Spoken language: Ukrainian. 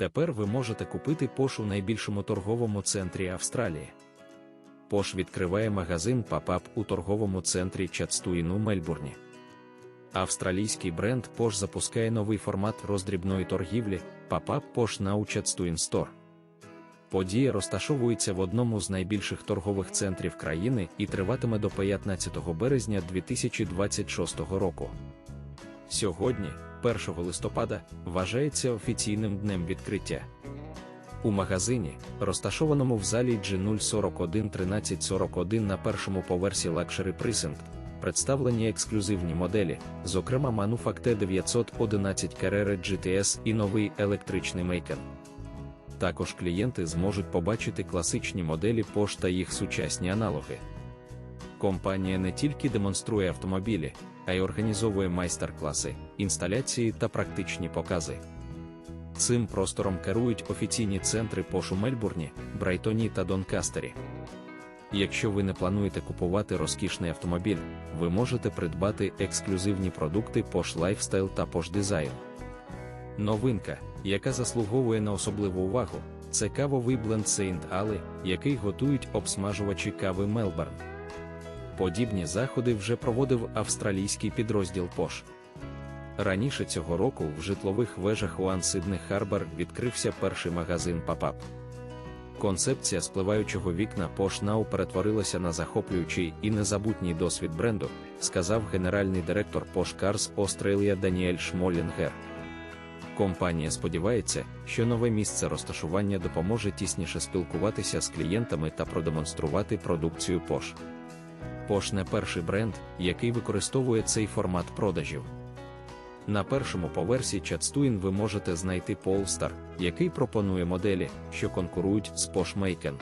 Тепер ви можете купити Пош у найбільшому торговому центрі Австралії. Пош відкриває магазин Papap у торговому центрі Чадстуїн у Мельбурні. Австралійський бренд Posh запускає новий формат роздрібної торгівлі Papap Posh Now Чадстуїн Store. Подія розташовується в одному з найбільших торгових центрів країни і триватиме до 15 березня 2026 року. Сьогодні, 1 листопада, вважається офіційним днем відкриття. У магазині, розташованому в залі G041 1341 на першому поверсі Luxury Precinct, представлені ексклюзивні моделі, зокрема Manufacte 911 Carrera GTS і новий електричний Macan. Також клієнти зможуть побачити класичні моделі Porsche та їх сучасні аналоги. Компанія не тільки демонструє автомобілі, а й організовує майстер-класи, інсталяції та практичні покази. Цим простором керують офіційні центри Пош у Мельбурні, Брайтоні та Донкастері. Якщо ви не плануєте купувати розкішний автомобіль, ви можете придбати ексклюзивні продукти Posh Lifestyle та Posh Design. Новинка, яка заслуговує на особливу увагу, це кавовий бленд Saint Ali, який готують обсмажувачі кави Мелберн. Подібні заходи вже проводив австралійський підрозділ Posh. Раніше цього року в житлових вежах Уан Сиднey Харбор відкрився перший магазин Papap. Концепція спливаючого вікна Posh Now перетворилася на захоплюючий і незабутній досвід бренду, сказав генеральний директор Posh Cars Australia Даніель Шмолінгер. Компанія сподівається, що нове місце розташування допоможе тісніше спілкуватися з клієнтами та продемонструвати продукцію Posh. Posh не перший бренд, який використовує цей формат продажів. На першому поверсі Chatstuin ви можете знайти Polestar, який пропонує моделі, що конкурують з Macan.